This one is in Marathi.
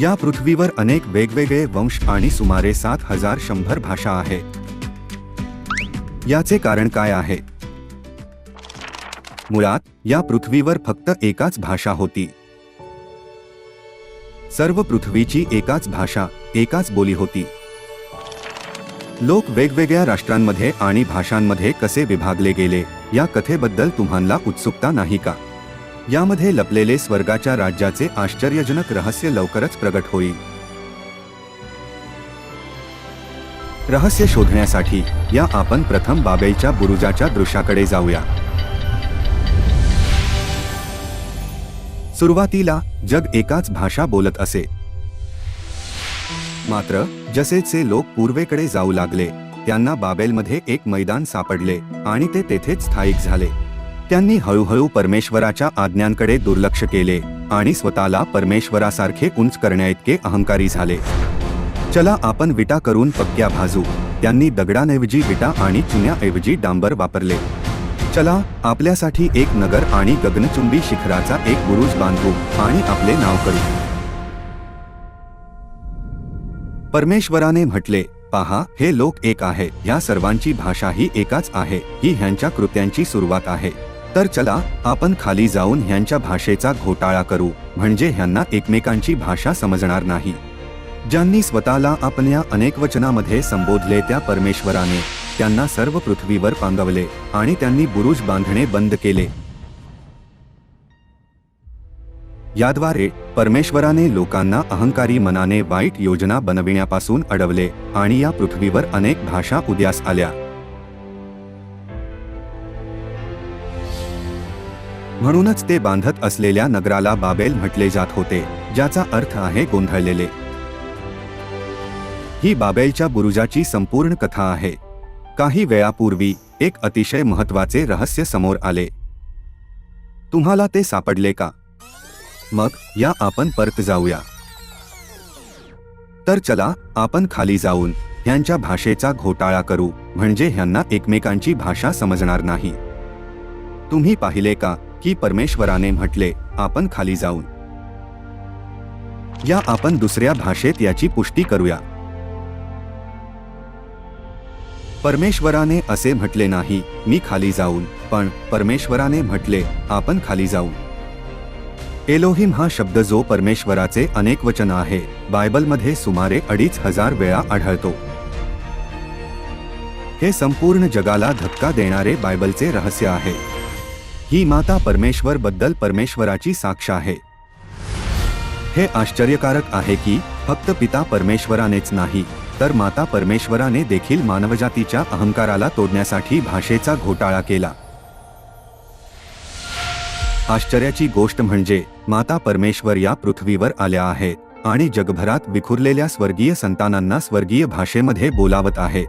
या पृथ्वीवर अनेक वेगवेगळे वंश आणि सुमारे सात हजार शंभर भाषा आहेत याचे कारण काय आहे? मुळात या पृथ्वीवर फक्त एकाच भाषा होती. सर्व पृथ्वीची एकाच भाषा एकाच बोली होती. लोक वेगवेगळ्या राष्ट्रांमध्ये आणि भाषांमध्ये कसे विभागले गेले या कथेबद्दल तुम्हाला उत्सुकता नाही का? यामध्ये लपलेले स्वर्गाच्या राज्याचे आश्चर्यजनक रहस्य लवकरच प्रगट होईल. रहस्य शोधण्यासाठी या आपण प्रथम बाबेलच्या बुरुजाच्या दृश्याकडे जाऊया. सुरुवातीला जग एकाच भाषा बोलत असे. मात्र जसेचे लोक पूर्वेकडे जाऊ लागले त्यांना बाबेलमध्ये एक मैदान सापडले आणि ते तेथेच स्थायिक झाले. त्यांनी हळूहळू परमेश्वराच्या आज्ञांकडे दुर्लक्ष केले आणि स्वतःला परमेश्वरासारखे उंच करण्याइतके अहंकारी झाले. चला आपण विटा करून पक्क्या भाजू. त्यांनी दगडांऐवजी विटा आणि चुन्याऐवजी डांबर वापरले. चला आपल्यासाठी एक नगर आणि गगनचुंबी शिखराचा एक बुरुज बांधू आणि आपले नाव करू. परमेश्वराने म्हटले पहा हे लोक एक आहे. या सर्वांची भाषा ही एकाच आहे. ही ह्यांच्या कृत्यांची सुरुवात आहे. तर चला आपण खाली जाऊन ह्यांच्या भाषेचा घोटाळा करू. म्हणजे ह्यांना एकमेकांची भाषा समजणार नाही. ज्यांनी स्वतःला आपल्या अनेक वचनामध्ये संबोधले त्या परमेश्वराने त्यांना सर्व पृथ्वीवर पांगवले आणि त्यांनी बुरुज बांधणे बंद केले. याद्वारे परमेश्वराने लोकांना अहंकारी मनाने वाईट योजना बनविण्यापासून अडवले आणि या पृथ्वीवर अनेक भाषा उद्यास आल्या. म्हणूनच ते बांधत असलेल्या नगराला बाबेल म्हटले जात होते ज्याचा अर्थ आहे गोंधळलेले. ही बाबेलच्या बुरुजाची संपूर्ण कथा आहे. काही वेळापूर्वी एक अतिशय महत्त्वाचे रहस्य समोर आले. तुम्हाला ते सापडले का? मग या आपण परत जाऊया. तर चला आपण खाली जाऊन ह्यांच्या भाषेचा घोटाळा करू म्हणजे ह्यांना एकमेकांची भाषा समजणार नाही. तुम्ही पाहिले का? की परमेश्वराने म्हटले आपण खाली जाऊन. या आपण दुसऱ्या भाषेत याची पुष्टी करूया. परमेश्वराने असे म्हटले नाही मी खाली जाऊन पण परमेश्वराने म्हटले आपण खाली जाऊ एलोहिम हा शब्द जो परमेश्वराचे अनेक वचन आहे बायबलमध्ये सुमारे अडीच हजार वेळा आढळतो. हे संपूर्ण जगाला धक्का देणारे बायबलचे रहस्य आहे. ही माता परमेश्वर बद्दल परमेश्वराची साक्ष आहे. हे आश्चर्यकारक आहे की फक्त पिता परमेश्वरानेच नाही तर माता परमेश्वराने देखील मानवजातीच्या अहंकाराला तोडण्यासाठी भाषेचा घोटाळा केला. आश्चर्याची गोष्ट म्हणजे माता परमेश्वर या पृथ्वीवर आल्या आहेत आणि जगभरात विखुरलेल्या स्वर्गीय संतानांना स्वर्गीय भाषेमध्ये बोलावत आहेत